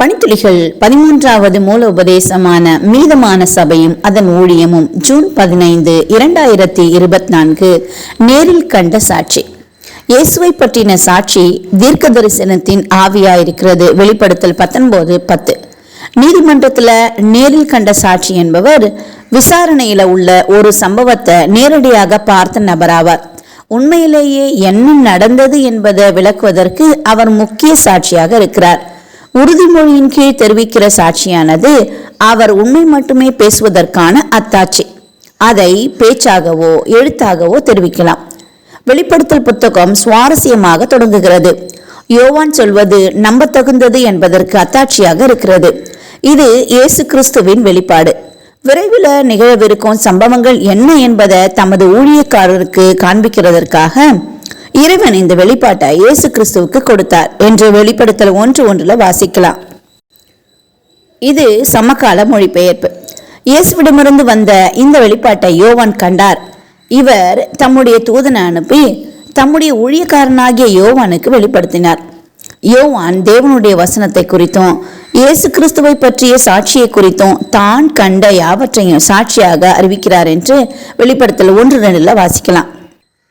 பணித்துளிகள் பதிமூன்றாவது மூல உபதேசமான மீதமான சபையும் அதன் ஊழியமும் ஜூன் பதினைந்து இரண்டாயிரத்தி இருபத்தி நான்கு நேரில் கண்ட சாட்சி. இயேசுவை பற்றின சாட்சி தீர்க்க தரிசனத்தின் ஆவியாயிருக்கிறது. வெளிப்படுத்தல் பத்தொன்பது பத்து. நீதிமன்றத்துல நேரில் கண்ட சாட்சி என்பவர் விசாரணையில உள்ள ஒரு சம்பவத்தை நேரடியாக பார்த்த நபராவார். உண்மையிலேயே என்ன நடந்தது என்பதை விளக்குவதற்கு அவர் முக்கிய சாட்சியாக இருக்கிறார். உறுதிமொழியின் கீழ் தெரிவிக்கிற சாட்சியானது அவர் உண்மை மட்டுமே பேசுவதற்கான அத்தாட்சி. அதை பேச்சாகவோ எழுத்தாகவோ தெரிவிக்கலாம். வெளிப்படுத்தல் புத்தகம் சுவாரஸ்யமாக தொடங்குகிறது. யோவான் சொல்வது நம்பத்தகுந்தது என்பதற்கு அத்தாட்சியாக இருக்கிறது. இது இயேசு கிறிஸ்துவின் வெளிப்பாடு. விரைவில் நிகழவிருக்கும் சம்பவங்கள் என்ன என்பதை தமது ஊழியக்காரருக்கு காண்பிக்கிறதற்காக இறைவன் இந்த வெளிப்பாட்டை இயேசு கிறிஸ்துவுக்கு கொடுத்தார் என்று வெளிப்படுத்தல் ஒன்று ஒன்றில் வாசிக்கலாம். இது சமகால மொழிபெயர்ப்பு. இயேசுவிடமிருந்து வந்த இந்த வெளிப்பாட்டை யோவான் கண்டார். இவர் தம்முடைய தூதனை அனுப்பி தம்முடைய ஊழியக்காரனாகிய யோவானுக்கு வெளிப்படுத்தினார். யோவான் தேவனுடைய வசனத்தை குறித்தும் இயேசு கிறிஸ்துவை பற்றிய சாட்சியை குறித்தும் தான் கண்ட யாவற்றையும் சாட்சியாக அறிவிக்கிறார் என்று வெளிப்படுத்தல் ஒன்று ரெண்டில் வாசிக்கலாம்.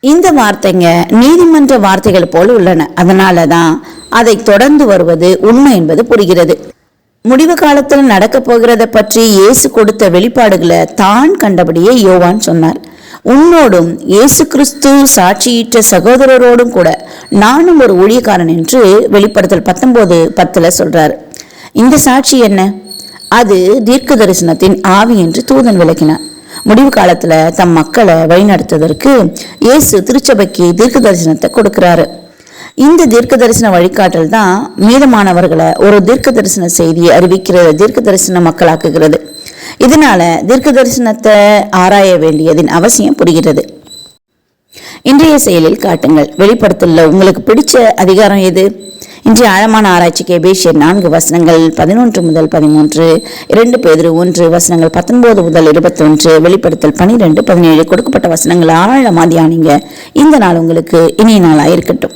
இந்த வார்த்தைங்க நீதிமன்ற வார்த்தைகள் போல் உள்ளன. அதனால தான் அதை தொடர்ந்து வருவது உண்மை என்பது புரிகிறது. முடிவு காலத்தில் நடக்க போகிறத பற்றி இயேசு கொடுத்த வெளிப்பாடுகளை தான் கண்டபடியே யோவான் சொன்னார். உன்னோடும் இயேசு கிறிஸ்து சாட்சியிட்ட சகோதரரோடும் கூட நானும் ஒரு ஊழியக்காரன் என்று வெளிப்படுத்தல் பத்தொன்பது பத்துல சொல்றாரு. இந்த சாட்சி என்ன? அது தீர்க்க தரிசனத்தின் ஆவி என்று தூதன் விளக்கினார். முடிவு காலத்துல தம் மக்களை வழிநடத்துவதற்கு இயேசு திருச்சபைக்கு தீர்க்க தரிசனத்தை கொடுக்கிறாரு. இந்த தீர்க்க தரிசன வழிகாட்டல் தான் மீதமானவர்களை ஒரு தீர்க்க தரிசன செய்தியை அறிவிக்கிற தீர்க்க தரிசன மக்களாக்குகிறது. இதனால தீர்க்க தரிசனத்தை ஆராய வேண்டியதின் அவசியம் புரிகிறது. இன்றைய செயலில் காட்டுங்கள். வெளிப்படுத்தல உங்களுக்கு பிடிச்ச அதிகாரம் எது? இன்றைய ஆழமான ஆராய்ச்சிக்கு எபேசியர் நான்கு வசனங்கள் பதினொன்று முதல் பதிமூன்று இரண்டு பேதிரு ஒன்று வசனங்கள் பத்தொன்பது முதல் இருபத்தொன்று வெளிப்படுத்தல் பனிரெண்டு பதினேழு கொடுக்கப்பட்ட வசனங்கள் ஆழமா தியானிங்க. இந்த நாள் உங்களுக்கு இனிய நாளாக இருக்கட்டும்